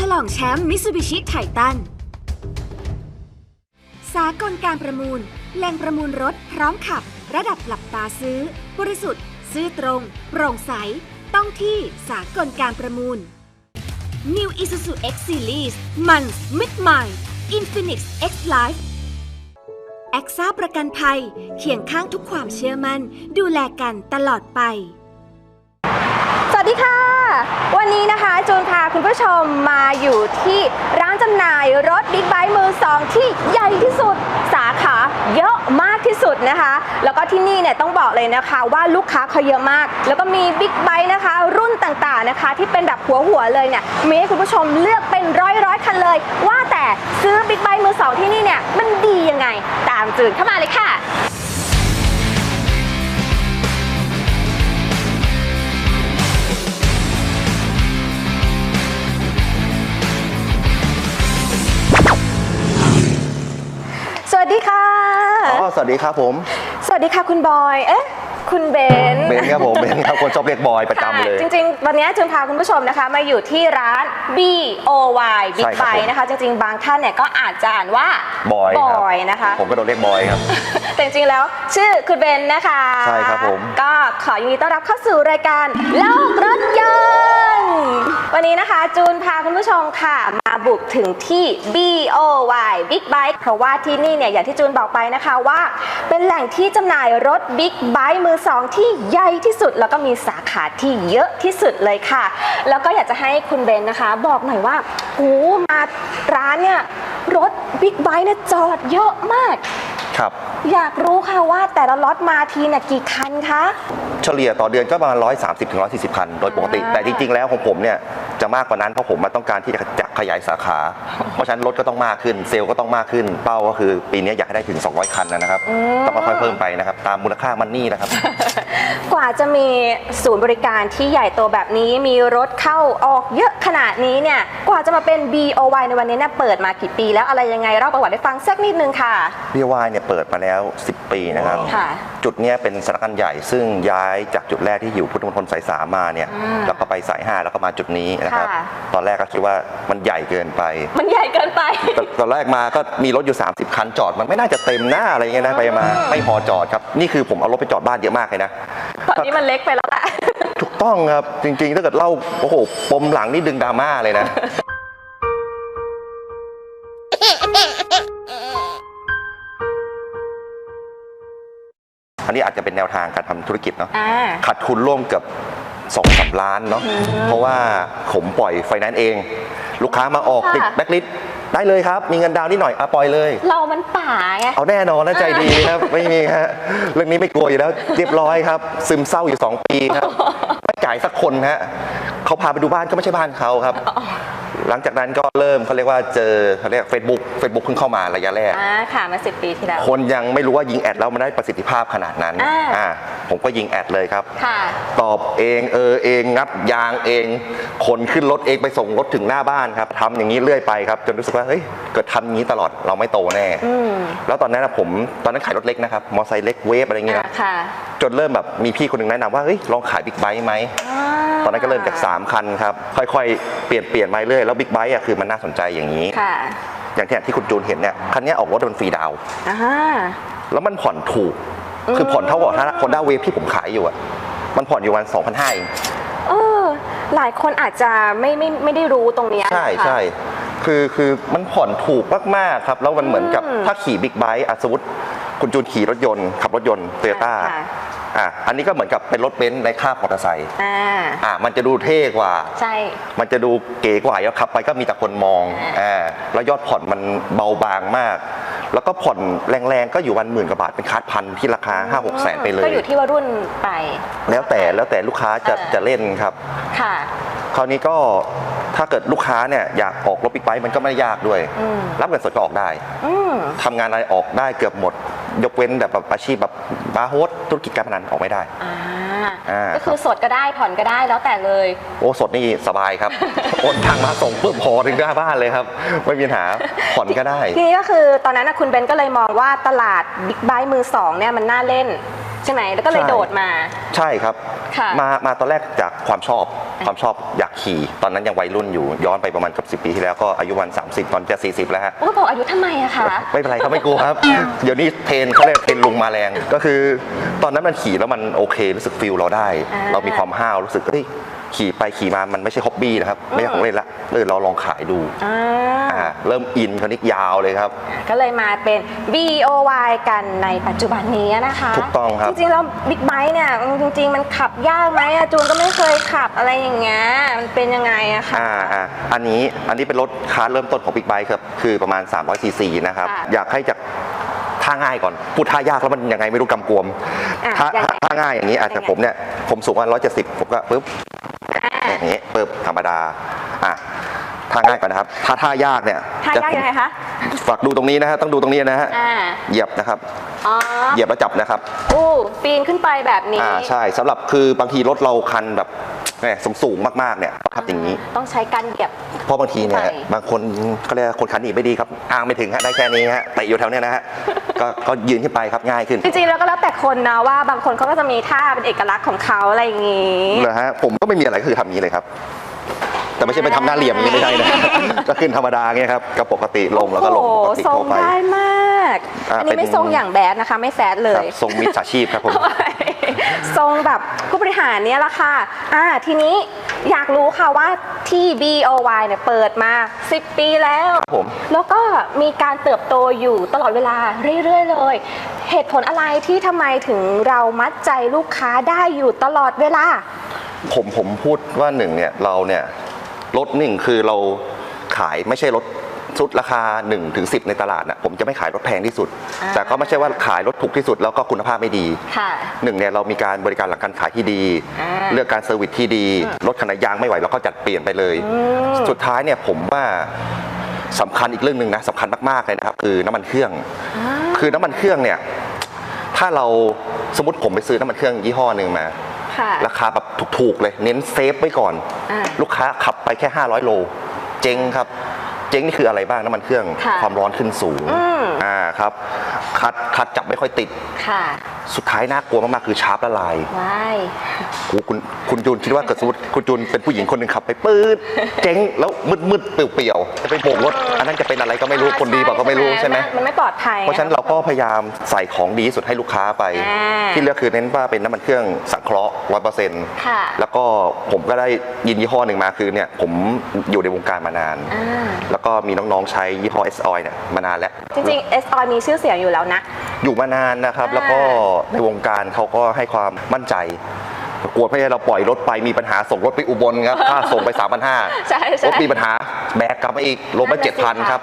ฉลองแชมป์มิ t ซูบิชิไททัน สากลการประมูล แหล่งประมูลรถพร้อมขับ ระดับหลับตาซื้อ บริสุทธิ์ ซื้อตรง โปร่งใส ต้องที่สากลการประมูล New Isuzu X Series มันมิดใหม่ Infinix X Life แอคซ่าประกันภัยเคียงข้างทุกความเชื่อมัน่น ดูแลกันตลอดไป สวัสดีค่ะ วันนี้นะคะจูนพาคุณผู้ชมมาอยู่ที่ร้านจำหน่ายรถบิ๊กไบค์มือสองที่ใหญ่ที่สุดสาขาเยอะมากที่สุดนะคะ แล้วก็ที่นี่เนี่ยต้องบอกเลยนะคะว่าลูกค้าเขาเยอะมาก แล้วก็มีบิ๊กไบค์นะคะ รุ่นต่างๆนะคะ ที่เป็นแบบหัวหัวเลยเนี่ยมีให้คุณผู้ชมเลือกเป็นร้อยร้อยๆคันเลย ว่าแต่ซื้อบิ๊กไบค์มือสองที่นี่เนี่ยมันดียังไง ตามจูนเข้ามาเลยค่ะ สวัสดีครับผม สวัสดีค่ะคุณบอย เอ๊ะ คุณเบนเบนครับผม เบนครับ คนชอบเรียกบอยประจำเลยค่ะจริงๆ วันนี้จุนพาคุณผู้ชมนะคะ มาอยู่ที่ร้าน B O Y Big ใช่ครับ Bike นะคะ จริงๆ บางท่านเนี่ยก็อาจจะอ่านว่า บอยบครับอยนะคะ ผมก็โดนเรียกบอยครับ แต่จริงๆ แล้ว ชื่อคุณเบนนะคะ ใช่ครับผม ก็ขอยินดีต้อนรับเข้าสู่รายการโลกรถยนต์วั นนี้นะคะ จูนพาคุณผู้ชมค่ะ มาบุกถึงที่ BOY Big Bike เพราะว่าที่นี่เนี่ยอย่างที่จูนบอกไปนะคะว่า เป็นแหล่งที่จำหน่ายรถ Big Bike มือสองที่ใหญ่ที่สุด แล้วก็มีสาขาที่เยอะที่สุดเลยค่ะ แล้วก็อยากจะให้คุณเบนนะคะ บอกหน่อยว่าโอ้มาร้านเนี่ยรถ Big Bike เนี่ยจอดเยอะมากครับ อยากรู้ค่ะว่าแต่ละล็อตมาทีเนี่ยกี่คันคะ เฉลี่ยต่อเดือนก็ประมาณ 130ถึง140 คัน โดยปกติ อ่า แต่จริง ๆ แล้วของผมเนี่ยจะมากกว่านั้นเพราะผมมาต้องการที่จะจะขยายสาขา เพราะฉะนั้นรถก็ต้องมากขึ้น เซลล์ก็ต้องมากขึ้น เป้าก็คือปีนี้อยากให้ได้ถึง 200 คันนะครับ ต้องค่อยๆเพิ่มไปนะครับ ตามมูลค่ามันนี่นะครับ กว่าจะมีศูนย์บริการที่ใหญ่โตแบบนี้ มีรถเข้าออกเยอะขนาดนี้เนี่ย กว่าจะมาเป็น BOY ในวันนี้เนี่ยเปิดมากี่ปีแล้วอะไรยังไงเล่าประวัติให้ฟังสักนิดนึงค่ะ BY เนี่ยเปิดมาแล้ว 10 ปีนะครับ ค่ะ จุดเนี้ยเป็นสำนักงานใหญ่ซึ่งย้ายจากจุดแรกที่อยู่พุทธมณฑลสายสามมาเนี่ยอ่าแล้วก็ไปสายห้าแล้วก็มาจุดนี้นะครับ ค่ะ ตอนแรกก็คิดว่ามันใหญ่เกินไป มันใหญ่เกินไป ตตอนแรกมาก็มีรถอยู่ 30 คันจอด มันไม่น่าจะเต็มหน้าอะไรเงี้ยนะไปมาไม่พอจอดครับ นี่คือผมเอารถไปจอดบ้านเยอะมากเลยนะตอนนี้มันเล็กไปแล้วแหละถูกต้องครับ จริง ๆ ถ้าเกิดเล่าโอ้โหปมหลังนี่ดึงดราม่าเลยนะ อันนี้อาจจะเป็นแนวทางการทำธุรกิจเนาะอ่า ขาดทุนร่วมเกับสองสามล้านเนาะเพราะว่าผมปล่อยไฟแนนซ์เอง ลูกค้ามาออกค่ะ ติดแบ็คลิส ได้เลยครับ มีเงินดาวน์นิดหน่อยอะปล่อยเลย เรามันป่าไง เอาแน่นอนนะใจดีครับ ไม่มีฮะเรื่องนี้ไม่กลัวอยู่แล้วเรียบร้อยครับ ซึมเศร้าอยู่ 2 ปีครับไม่จ่ายสักคนฮะเขาพาไปดูบ้านก็ไม่ใช่บ้านเขาครับ หลังจากนั้นก็เริ่มเขาเรียกว่าเจอเขาเรียกเฟซบุ๊กเฟซบุ๊กเพิ่งเข้ามาระยะแรก อ่าค่ะมาสิบปีที่แล้ว คนยังไม่รู้ว่ายิงแอดแล้วมันได้ประสิทธิภาพขนาดนั้นอ่า อ่าผมก็ยิงแอดเลยครับ ค่ะ ตอบเองเออเองงัดยางเองคนขึ้นรถเองไปส่งรถถึงหน้าบ้านครับทำอย่างนี้เรื่อยไปครับจนรู้สึกว่าเฮ้ยเกิดทำอย่างนี้ตลอดเราไม่โตแน่ อืมแล้วตอนนั้นนะผมตอนนั้นขายรถเล็กนะครับมอไซค์เล็กเวฟอะไรอย่างเงี้ยอ่านะค่ะจนเริ่มแบบมีพี่คนหนึ่งแนะนำว่าเฮ้ยลองขายบิ๊กไบค์ไหมาต อนนั้นก็เริ่มจาก 3 คันครับ ค่อยๆ เปลี่ยนเปลี่ยนมาเรื่อยแล้วบิ๊กไบค์อะคือมันน่าสนใจอย่างนี้ ค่ะอย่างที่ที่คุณจูนเห็นเนี่ยคันเนี้ยออกรถเป็นฟรีดาวน์อ่าแล้วมันผ่อนถูก คือผ่อนเท่ากับถ้าคนด้าเวฟที่ผมขายอยู่อะมันผ่อนอยู่วัน2,500เองเออหลายคนอาจจะไม่ไม่ไม่ได้รู้ตรงเนี้ยใช่นะคะใช่คือคือมันผ่อนถูกมากๆครับ แล้วมันเหมือนกับอืมถ้าขี่บิ๊กไบค์อะสมมติคุณจูนขี่รถยนต์ ขับรถยนต์โตโยต้าค่ะ อะอันนี้ก็เหมือนกับเป็นรถเบนซ์ในค่าบมอเตอร์ไซค์อ่า อะมันจะดูเท่กว่า ใช่ มันจะดูเก๋กว่าแล้วขับไปก็มีแต่คนมองอ่าอ่าแล้วยอดผ่อนมันเบาบางมาก แล้วก็ผ่อนแรงๆก็อยู่วันหมื่นกว่าบาทเป็นคาร์ดพันที่ราคา5 6แสนไปเลย ก็อยู่ที่ว่ารุ่นไป แล้วแต่แล้วแต่ลูกค้าจะอ่าจะเล่นครับ ค่ะ คราวนี้ก็ ถ้าเกิดลูกค้าเนี่ยอยากออกรถบิ๊กไบค์มันก็ไม่ได้ยากด้วยอืมรับเงินสดก็ออกได้อืมทำงานอะไรออกได้เกือบหมด ยกเว้นแบบแบบอาชีพแบบบาร์โฮสธุรกิจการพนันออกไม่ได้อ่าอ่าก็คือสดก็ได้ผ่อนก็ได้แล้วแต่เลย โอ้สดนี่สบายครับโอนทางมาส่งปุ๊บพอถึงหน้าบ้านเลยครับ ไม่มีปัญหาผ่อนก็ได้ ทีนี้ก็คือตอนนั้นนะคุณเบนก็เลยมองว่าตลาดบิ๊กไบค์มือสองเนี่ยมันน่าเล่น ใช่ไหมแล้วก็เลยใช่โดดมา ใช่ครับค่ะมามาตอนแรกจากความชอบ ความชอบอยากขี่ ตอนนั้นยังวัยรุ่นอยู่ย้อนไปประมาณเกับ10 ปีที่แล้วก็อายุวัน 30 ตอนจะ 40 แล้วฮะโอ้บอกอายุทำไมอะคะไม่เป็นไรเขาไม่กลัวครับ เดี๋ยวนี้เทรนเขาเรียกเทรนลุงมาแรง ก็คือ ตอนนั้นมันขี่แล้วมันโอเครู้สึกฟิลเราได้อ่าเรามีความห้าวรู้สึกเอ้ย ขี่ไปขี่มามันไม่ใช่ฮ็อบบี้นะครับไม่ใช่ของเล่นละเลยเราลองขายดูอ่าอ่าเริ่มอินคราวนี้ยาวเลยครับ ก็เลยมาเป็น BOY กันในปัจจุบันนี้นะคะถูกต้องครับ จริงๆแล้วบิ๊กไบค์เนี่ยจริงๆ มันขับยากไหมอะจูนก็ไม่เคยขับอะไรอย่างเงี้ยมันเป็นยังไงอะคะ อ่าอ่าอันนี้อันนี้เป็นรถคาร์เริ่มต้นของบิ๊กไบค์ครับคือประมาณ300ซีซีนะครับค่ะอยากให้จากท่าง่ายก่อนพูดท่ายากแล้วมันยังไงไม่รู้กำกวมอะท่ายังไงท่าง่ายอย่างนี้อาจยัจะงไง ผมเนี่ยผมสูงว่า170 ผมก็ปึ๊บ อย่างนี้ปึ๊บธรรมดาอะท่าง่ายก่อนนะครับ ถ้าท่ายากเนี่ยท่ายากยังไงคะฝากดูตรงนี้นะฮะต้องดูตรงนี้นะฮะอ่าเหยียบนะครับอ๋อเหยียบแล้วจับนะครับอู้ปีนขึ้นไปแบบนี้อ่าใช่สำหรับคือบางทีรถเราคันแบบ แหมสูงสูงๆมากๆเนี่ยต้องทำอย่างนี้ ต้องใช้การเหยียบ เพราะบางทีเนี่ยไปบางคนเขาเรียกว่าคนขันหนีไม่ดีครับอ้างไม่ถึงฮะได้แค่นี้ฮะแต่อยู่แถวเนี้ยนะฮะก็ก็ยืนขึ้นไปครับง่ายขึ้นจริงๆแล้วก็แล้วแต่คนนะว่าบางคนเขาก็จะมีท่าเป็นเอกลักษณ์ของเขาอะไรอย่างงี้เลยฮะผมก็ไม่มีอะไรก็คือทำอย่างนี้เลยครับ แต่ไม่ใช่ไปทำหน้าเหลี่ยมอย่างนี้ไม่ใช่นะ ก็ขึ้นธรรมดาเงี้ยครับก็ปกติลงแล้วก็ลงโอ้ปโหกติทรงทั่วไป ได้มาก อ่าอันนี้ไม่เป็น ทรงอย่างแบดนะคะ ไม่แฟดเลครับยทรงมิจฉาชีพครับผม ทรงแบบผู้บริหารเนี่ยแหละค่ะอ่าทีนี้อยากรู้ค่ะว่าที่ BOY เนี่ยเปิดมา 10 ปีแล้ว ครับผม แล้วก็มีการเติบโตอยู่ตลอดเวลาเรื่อยๆเลย เหตุผลอะไรที่ทำไมถึงเรามัดใจลูกค้าได้อยู่ตลอดเวลา ผมผมพูดว่าหนึ่งเนี่ยเราเนี่ยรถหนึ่งคือเราขายไม่ใช่รถ ชุดราคา1ถึง10ในตลาดนะผมจะไม่ขายรถแพงที่สุดอ่าแต่ก็ไม่ใช่ว่าขายรถถูกที่สุดแล้วก็คุณภาพไม่ดีค่ะหนึ่งเนี่ยเรามีการบริการหลังการขายที่ดีอ่าเลือกการเซอร์วิสที่ดี รถขนาดยางไม่ไหวเราก็จัดเปลี่ยนไปเลยมสุดท้ายเนี่ยผมว่าสำคัญอีกเรื่องหนึ่งนะสำคัญมากๆเลยนะครับคือน้ำมันเครื่อง คือน้ำมันเครื่องเนี่ยถ้าเราสมมติผมไปซื้อน้ำมันเครื่องยี่ห้อหนึ่งมาค่ะราคาแบบถูกๆเลย เน้นเซฟไว้ก่อนอ่าลูกค้าขับไปแค่ 500 โล เจ๊งครับ เจ๊งนี่คืออะไรบ้างน้ำมันเครื่องค่ะความร้อนขึ้นสูงอืม อ่าครับคัดคัดจับไม่ค่อยติด ค่ะสุดท้ายน่ากลัวมากๆคือชาร์ปละลาย ว้าย โอ้คุณคุณจูนคิดว่าเกิดสมมติคุณจูนเป็นผู้หญิงคนหนึ่งขับไปปื๊ดเจ๊งแล้วมืดมืดๆเปลี่ยวๆจะไปโบกรถ อันนั้นจะเป็นอะไรก็ไม่รู้คนดีบอกก็ไม่รู้ใช่ไหมมันไม่ปลอดภัย เพราะฉะนั้นเราก็พยายามใส่ของดีที่สุดให้ลูกค้าไป อ่า ที่เลือกคือเน้นว่าเป็นน้ำมันเครื่องสัง เคราะห์ร้อยเปอร์เซ็นต์ค่ะแล้วก็ผมก็ได้ยินยี่ห้อหนึ่งมาคือเนี่ยผมอยู่ในวงการมานาน อ่าแล้วก็มีน้องๆใช้ยี่ห้อ S Oil เนี่ยมานานแล้ว จริงๆ S o มีชื่อเสียงอยู่แล้วนะ อยู่มานานนะครับ อ่า แล้วก็ในวงการเขาก็ให้ความมั่นใจ กลัวไม่ให้เราปล่อยรถไปมีปัญหาส่งรถไปอุบลครับ ค่าส่งไป 3,500 ใช่ใช่รถมีปัญหาแบกกลับมาอีกลงมานั่นน่ะสิ7,000 ครับ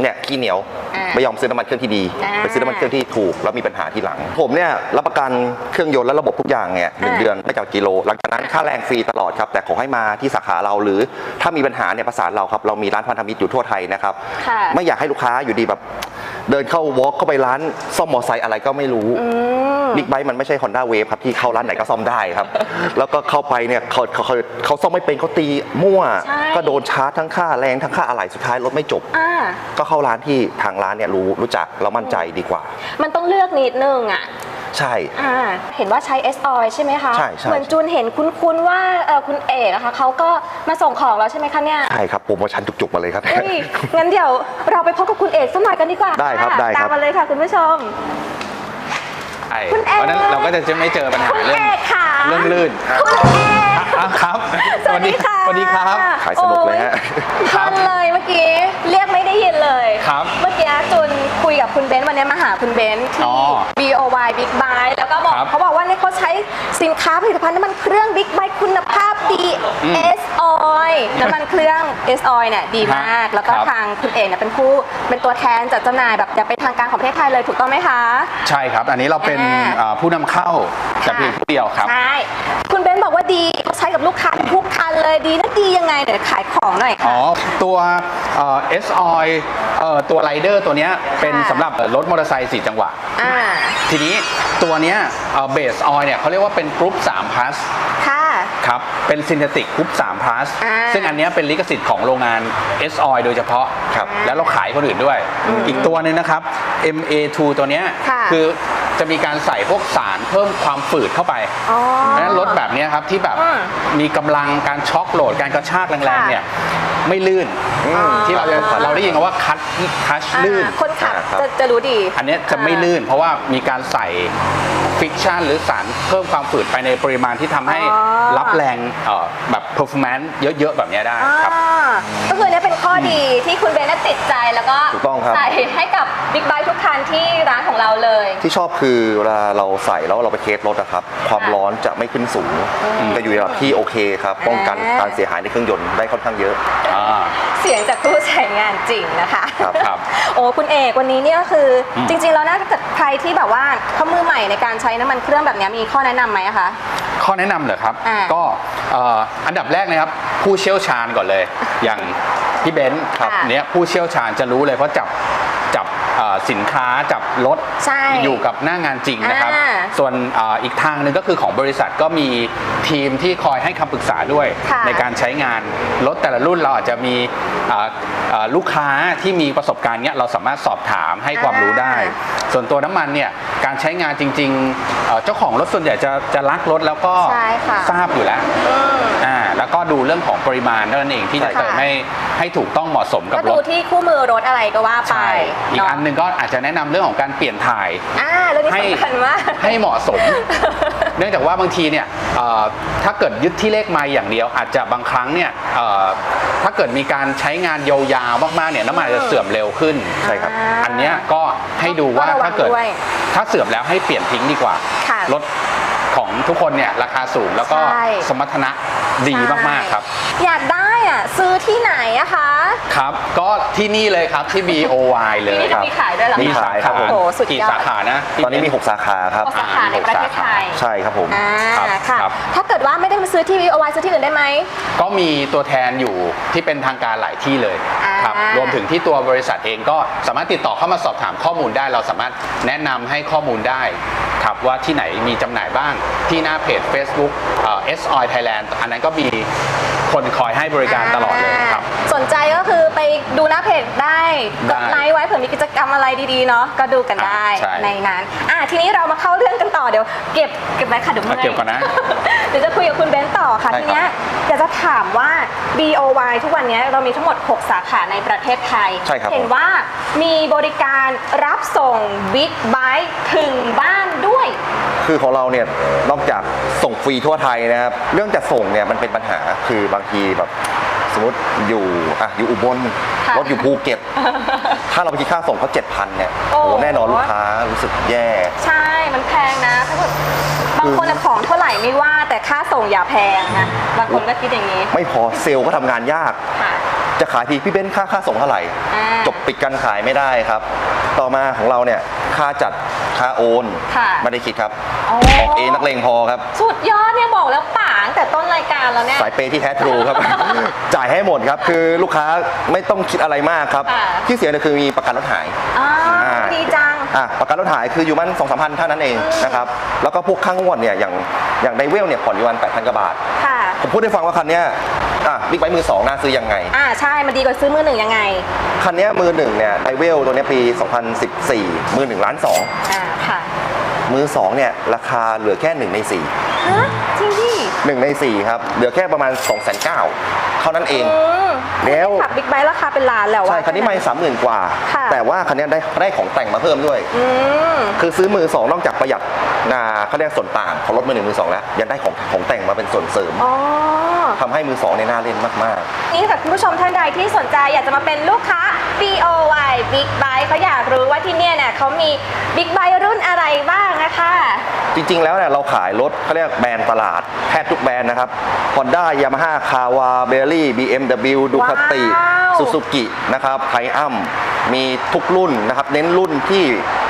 เนี่ยขี้เหนียวอ่า ไม่ยอมซื้อน้ำมันเครื่องที่ดีอ่าไปซื้อน้ำมันเครื่องที่ถูกแล้วมีปัญหาที่หลัง ผมเนี่ยรับประกันเครื่องยนต์และระบบทุกอย่างเนี่ยหนึ่งอ่าเดือนไม่จากกิโล หลังจากนั้นค่าแรงฟรีตลอดครับ แต่ขอให้มาที่สาขาเราหรือถ้ามีปัญหาเนี่ยประสานเราครับเรามีร้านพันธมิตรอยู่ทั่วไทยนะครับค่ะไม่อยากให้ลูกค้าอยู่ดีแบบ เดินเข้าวอล์กเข้าไปร้านซ่อมมอไซค์อะไรก็ไม่รู้อืมบิ๊กไบค์มันไม่ใช่ Honda Wave ครับที่เข้าร้านไหนก็ซ่อมได้ครับ แล้วก็เข้าไปเนี่ยเขาเขาเขาเขาซ่อมไม่เป็นเขาตีมั่ว ใช่ ก็โดนชาร์จทั้งค่าแรงทั้งค่าอะไหล่สุดท้ายรถไม่จบ อ่า ก็เข้าร้านที่ทางร้านเนี่ยรู้รู้จักแล้วมั่นใจดีกว่า มันต้องเลือกนิดนึงอะ ใช่ อ่าเห็นว่าใช้ S o ใช่ไหมคะใช่ใช่ เหมือนจูนเห็นคุ้นๆว่าเออคุณเอกอะคะเขาก็มาส่งของแล้วใช่ไหมคะเนี่ยใช่ครับโปรโมชั่นจุกๆมาเลยครับเอ้ยงั้นเดี๋ยวเราไปพบกับคุณเอกสักหน่อยกันดีกว่าได้ครับะได้ครับ ตามมาเลยค่ะคุณผู้ชม ใช่คุณเอก เพราะฉะนั้นเราก็จะไม่เจอปัญหาคุณเรื่องเอกค่ะเรื่องลื่น คุณเอกอะครับสวัสดีค่ะสวัสดีครับ ขายสนุกเลยฮะ โอ้ยทันเลยเมื่อกี้เรียกไม่ได้ยินเลย ครับเมื่อกี้จุนคุยกับคุณเบนซ์วันนี้มาหาคุณเบนซ์ที่อ๋อ BOY Big Bike แล้วก็บอกครับเขาบอกว่าเนี่ยเขาใช้สินค้าผลิตภัณฑ์น้ำมันเครื่อง Big Bike คุณภาพดี S Oil น้ำมันเครื่อง S Oil เนี่ยดีมาก แล้วก็ครับ ทางคุณเอกเนี่ยเป็นผู้เป็นตัวแทนจัดจำหน่ายแบบอย่างเป็นทางการของประเทศไทยเลยถูกต้องไหมคะ ใช่ครับ อันนี้เราเป็นอ่า อ่าผู้นำเข้าแต่เพียงผู้เดียวครับ ใช่ กับลูกค้าทุกคันเลยดีนะดียังไงเดี๋ยวขายของหน่อยอ๋ค่ะอตัวเอ่อ S Oil เอ่อตัวไรเดอร์ตัวเนี้ยเป็นค่ะสำหรับรถมอเตอร์ไซค์4จังหวะ อ่า ทีนี้ตัวเนี้ยเบสออยเนี่ยเขาเรียกว่าเป็นกรุ๊ป3 plus ค่ะครับ เป็นซินเทติกกรุ๊ป3 plus อ่าซึ่งอันเนี้ยเป็นลิขสิทธิ์ของโรงงาน S Oil โดยเฉพาะครับแล้วเราขายคนอื่นด้วย อีกตัวหนึงนะครับ MA2 ตัวเนี้ยค่ะอจะมีการใส่พวกสารเพิ่มความฝืดเข้าไปอ๋อเพราะฉะนั้นรถแบบเนี้ยครับที่แบบอืมมีกำลังการช็อคโหลดการกระชากแรงค่ะๆเนี่ยไม่ลื่นอืม ที่เราจะเราได้ยินกันว่าคัทคัชอ่าลื่นคนขับอ่าครับ จะจะรู้ดี อันเนี้ยจะไม่ลื่นเพราะว่ามีการใส่ฟิกชันหรือสารเพิ่มความฝืดไปในปริมาณที่ทำให้อ๋อ รับแรงเอ่อแบบ performance เยอะๆ แบบเนี้ยได้ครับ อ่าก็คือเนี่ยเป็นข้อดีที่คุณเบนน่ะติดใจแล้วก็ถูกต้องครับ ใส่ให้กับบิ๊กไบค์ทุกคันที่ร้านของเราเลย ที่ชอบคือเวลาเราใส่แล้วเราไปเทสรถนะครับ ความร้อนจะไม่ขึ้นสูงจะอยู่ในระดับที่โอเคครับ ป้องกันอ่า การเสียหายในเครื่องยนต์ได้ค่อนข้างเยอะ อ่า เสียงจากผู้ใช้งานจริงนะคะครับครับโอ้คุณเอกวันนี้เนี่ยคืออม จริงๆแล้วนะถ้าเกิดใครที่แบบว่าเขามือใหม่ในการใช้น้ำมันเครื่องแบบเนี้ยมีข้อแนะนำไหมอะคะ ข้อแนะนำเหรอครับ อ่าก็เอ่ออันดับแรกนะครับ ผู้เชี่ยวชาญก่อนเลย อย่างพี่เบนซ์ครับเนี้ยผู้เชี่ยวชาญจะรู้เลยเพราะจับจับเอ่อสินค้าจับรถใช่อยู่กับหน้างานจริงนะครับ อ่าส่วนเอ่ออีกทางหนึ่งก็คือของบริษัทก็มี ทีมที่คอยให้คำปรึกษาด้วยค่ะในการใช้งานรถแต่ละรุ่นเราอาจจะมีเอ่อเอ่อลูกค้าที่มีประสบการณ์เนี้ยเราสามารถสอบถามให้ความรู้ได้ส่วนตัวน้ำมันเนี่ยการใช้งานจริงๆเอ่อเจ้าของรถส่วนใหญ่จะจะรักรถแล้วก็ใช่ค่ะ ทราบอยู่แล้วอืม อ่าแล้วก็ดูเรื่องของปริมาณเท่านั้นเองที่จะใช่ค่ะ เติมให้ให้ถูกต้องเหมาะสมกับก็รดูถที่คู่มือรถอะไรก็ว่าไปใช่อีกเาะอันหนึ่งก็อาจจะแนะนำเรื่องของการเปลี่ยนถ่าย อ่าเรื่องนี้ให้สำคัญมาก ให้เหมาะสม เนื่องจากว่าบางทีเนี่ยเอ่อถ้าเกิดยึดที่เลขไมล์อย่างเดียว อาจจะบางครั้งเนี่ยเอ่อถ้าเกิดมีการใช้งานยาวๆมากๆเนี่ยน้ำมันอาจจะเสื่อมเร็วขึ้นใช่ครับ อันเนี้ยก็ให้ดูว่าก็ระวังถ้าเกิดด้วยถ้าเสื่อมแล้วให้เปลี่ยนทิ้งดีกว่าค่ะรถของทุกคนเนี่ยราคาสูงแล้วก็ใช่สมรรถนะดีมากๆครับ อยากได้อะซื้อที่ไหนอะคะ ครับ ก็ที่นี่เลยครับที่ BOY เลยที่นี่คจะรับมีขายด้วยเหรอมีคะขายครับผมโอ้โหสุดยอด กี่สาขานะตอนนี้มี 6 สาขาครับหกสาขาในประเทศไทย ใช่ครับผม อ่าครับค่ะ ครับ ถ้าเกิดว่าไม่ได้มาซื้อที่ VOY ซื้อที่อื่นได้ไหม ก็มีตัวแทนอยู่ที่เป็นทางการหลายที่เลยอ่า ครับรวมถึงที่ตัวบริษัทเองก็สามารถติดต่อเข้ามาสอบถามข้อมูลได้ เราสามารถแนะนำให้ข้อมูลได้ครับว่าที่ไหนมีจำหน่ายบ้างที่หน้าเพจ Facebook เอ่อ S Oil Thailand อันนั้นก็มีคนคอยให้บริการตลอดเลยครับส นใจก็คือไปดูหน้าเพจได้กได้ดไลค์ไว้เผื่อมีกิจกรรมอะไรดีๆเนาะก็ดูกันได้อ่าใช่ ในนั้นอะทีนี้เรามาเข้าเรื่องกันต่อเดี๋ยวเก็บเก็บไว้ค่ะเดี๋ยวเมื่อย เก็บก่อนนะ เดี๋ยวจะคุยกับคุณเบนซ์ต่อค่ะ ได้ครับ ทีเนี้ยอยากจะถามว่า BOY ทุกวันเนี้ยเรามีทั้งหมด 6 สาขาในประเทศไทย ใช่ครับเห็นว่ามีบริการรับส่งบิ๊กไบค์ถึงบ้านด้วย คือของเราเนี่ยนอกจากส่งฟรีทั่วไทยนะครับ เรื่องจัดส่งเนี่ยมันเป็นปัญหาคือบางทีแบบส มมติอยู่อะอยู่อุบลค่ะรถอยู่ภูเก็ต ถ้าเราไปคิดค่าส่งเขา7,000เนี่ยโอ้โอ้แน่นอนลูกค้ารู้สึกแย่ ใช่ มันแพงนะ ถ้าเกิดบางคนอะของเท่าไหร่ไม่ว่า แต่ค่าส่งอย่าแพงนะ บางคนก็คิดอย่างนี้ ไม่พอเซลล์ก็ทำงานยาก ค่ะ จะขายทีพี่เบ้นค่าค่าส่งเท่าไหร่ อ่า จบปิดการขายไม่ได้ครับ ต่อมาของเราเนี่ยค่าจัดค่าโอนค่ะไม่ได้คิดครับอ๋อออกเองนักเลงพอครับ สุดยอดเนี่ยบอกแล้วป่า ตั้งแต่ต้นรายการแล้วเนี่ย สายเปย์ที่แท้ทรูครับ จ่ายให้หมดครับ คือลูกค้าไม่ต้องคิดอะไรมากครับ ค่ะ ที่เสียเนี่ยคือมีประกันรถหาย อ๋ออ่า ดีจัง อะประกันรถหายคืออยู่มันสองสามพันเท่านั้นเองนะครับ แล้วก็พวกข้างงวดเนี่ยอย่างอย่างไดเวลเนี่ยผ่อนอยู่วันแปดพันกว่าบาท ค่ะ ผมพูดให้ฟังว่าคันเนี้ยอะบิ๊กไบค์มือสองน่าซื้อยังไง อ่าใช่มันดีกว่าซื้อมือหนึ่งยังไง คันเนี้ยมือหนึ่งเนี่ยไดเวลตัวเนี้ยปี 2014 มือหนึ่งล้านสองอ่าค่ะมือสองเนี่ยราคาเหลือแค่หนึ่งในสี่ ฮะจริงดิ หนึ่งในสี่ครับ เหลือแค่ประมาณ2องแสนเก้าเท่านั้นเองอืมแล้ว ขับบิ๊กไบค์ราคาเป็นล้านแล้วอะ ใช่ คันนี้ไม่สามหมื่นกว่า ค่ะ แต่ว่าคันนี้ได้ได้ของแต่งมาเพิ่มด้วย อืม คือซื้อมือสองนอกจากประหยัดนาเขาเรียกส่วนต่างของรถมือหนึ่งมือสองแล้ว ยังได้ของของแต่งมาเป็นส่วนเสริม อ๋อ ทำให้มือสองในยน่าเล่นมากนี่ค่ะคุณผู้ชมท่านใดที่สนใจอยากจะมาเป็นลูกค้า BOY Big Bike เขาอยากรู้ว่าที่เนี่ยเนี่ยเขามี Big Bike รุ่นอะไรบ้างนะคะๆจริงๆ แล้วเนี่ยเราขายรถเขาเรียกแบรนด์ตลาดแทบทุกแบรนด์นะครับ Honda Yamaha Kawa b e r r y BMW Ducati ว้าว Suzuki นะครับ ไทอัมมีทุกรุ่นนะครับ เน้นรุ่นที่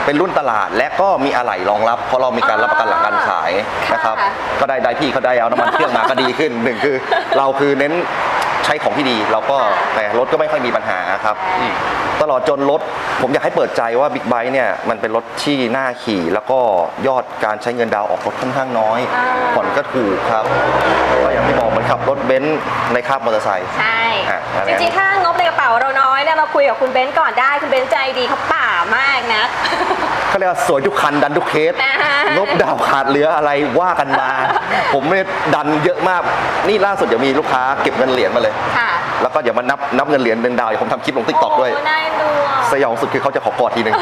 เป็นรุ่นตลาดและก็มีอะไหล่รองรับ เพราะเรามีการรับประกันหลังการขายนะครับ ค่ะ ก็ได้ได้ที่เขาได้เอาน้ำมันเครื่องมาก็ดีขึ้นหนึ่งคือ เราคือเน้นใช้ของที่ดี เราก็ค่ะแต่รถก็ไม่ค่อยมีปัญหาครับอืมตลอดจนรถผมอยากให้เปิดใจว่าบิ๊กไบค์เนี่ยมันเป็นรถที่น่าขี่ แล้วก็ยอดการใช้เงินดาวน์ออกรถค่อนข้างน้อย อ่า ผ่อนก็ถูกครับก็อย่างที่บอกเหมันขับรถเบนซ์ในคาบมอเตอร์ไซค์ ใช่ อะอะไรจริงๆ ถ้างบในกระเป๋าเราน้อยเนี่ยมาคุยกับคุณเบนซ์ก่อนได้ คุณเบนซ์ใจดีเขาป่ามากนะ เขาเรียกว่าสวยทุกคันดันทุกเคสอ่างบดาวขาดเหลืออะไรว่ากันมา ผมไม่ดันเยอะมากนี่ล่าสุดเดี๋ยวมีลูกค้าเก็บเงินเหรียญมาเลย ค่ะแล้วก็เดี๋ยวมานับนับเงินเหรียญเป็นดาวเดี๋ยวผมทำคลิปลงติ๊กต็อกด้วย โน่าเอ็นดูอะสยองสุดคือเขาจะขอกอดทีหนึ่ง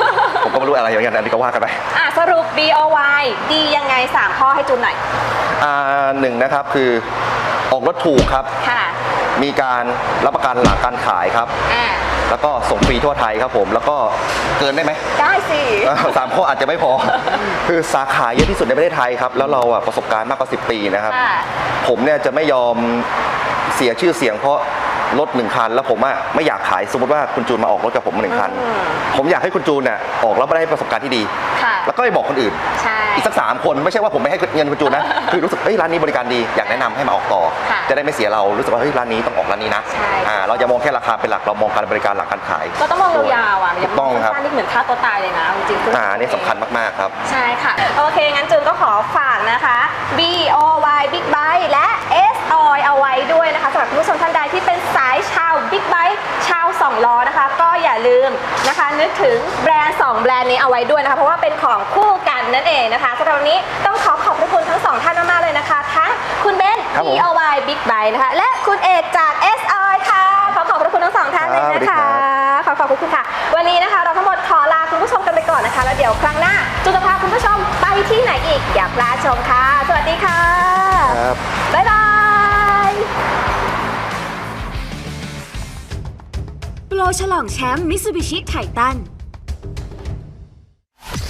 ผมก็ไม่รู้อะไรอย่างเงี้ยอันนี้ก็ว่ากันไป อะสรุป BOY ดียังไง3ข้อให้จูนหน่อย อ่าหนึ่งนะครับคือออกรถถูกครับ ค่ะมีการรับประกันหลังการขายครับ อ่า แล้วก็ส่งฟรีทั่วไทยครับผมแล้วก็เกินได้ไหม ได้สิ เออสามข้ออาจจะไม่พอ คือสาขาเยอะที่สุดในประเทศไทยครับ แล้วเราอะประสบการณ์มากกว่า 10 ปีนะครับ ค่ะ ผมเนี่ยจะไม่ยอมเสียชื่อเสียงเพราะรถหนึ่งคัน แล้วผมอะไม่อยากขายสมมติว่าคุณจูนมาออกรถกับผมหนึ่งคัน อืม ผมอยากให้คุณจูนเนี่ยออกแล้วได้ประสบการณ์ที่ดี ค่ะ แล้วก็ไปบอกคนอื่น ใช่ อีกสักสามคนไม่ใช่ว่าผมไม่ให้เงินคุณจูนนะ คือรู้สึกเฮ้ยร้านนี้บริการดีอยากแนะนำให้มาออกต่อ ค่ะจะได้ไม่เสียเรารู้สึกว่าเฮ้ยร้านนี้ต้องออกร้านนี้นะใช่ อ่าเราจะมองแค่ราคาเป็นหลักเรามองการบริการหลังการขายก็ต้องมองยาวๆอะถูกต้องครับสั้นๆนี่เหมือนฆ่าตัวตายเลยนะจริงๆอ่าอันนี่สำคัญมากๆครับ ใช่ค่ะ โอเค งั้นจูนก็ขอฝากนะคะ B O Y Big Bike และ S O Y เอาไว้ด้วยนะคะสำหรับคุณผู้ชมท่านใดที่เป็นสายชาว Big Bike ชาว2ล้อนะคะ ก็อย่าลืมนะคะนึกถึงแบรนด์2แบรนด์นี้เอาไว้ด้วยนะคะเพราะว่าเป็นของคู่กันนั่นเองนะคะสำหรับวันนี้ต้องขอขอบพระคุณทั้งสองท่านมากๆเลยนะคะทั้งคุณเบนครับ B ผม O Y Big Bike นะคะและคุณเอกจาก S O Y ค่ะ ขอขอบพระคุณทั้งสองท่านเลยครับสวัสดีนะครัคะ บ ขอขอบคุณค่ะ วันนี้นะคะ เราทั้งหมดขอลาคุณผู้ชมกันไปก่อนนะคะ แล้วเดี๋ยวครั้งหน้าจูจะพาคุณผู้ชมไปที่ไหนอีก อย่าพลาดชมค่ะ สวัสดีค่ะ โปรฉลองแชมป์มิสซูบิชิไททัน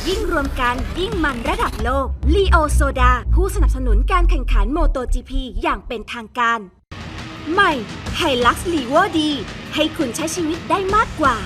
ยิ่งรวมกันยิ่งมันระดับโลก ลีโอโซดา ผู้สนับสนุนการแข่งขันโมโต GP อย่างเป็นทางการ ใหม่ไฮลักซ์ลีโวดี ให้คุณใช้ชีวิตได้มากกว่า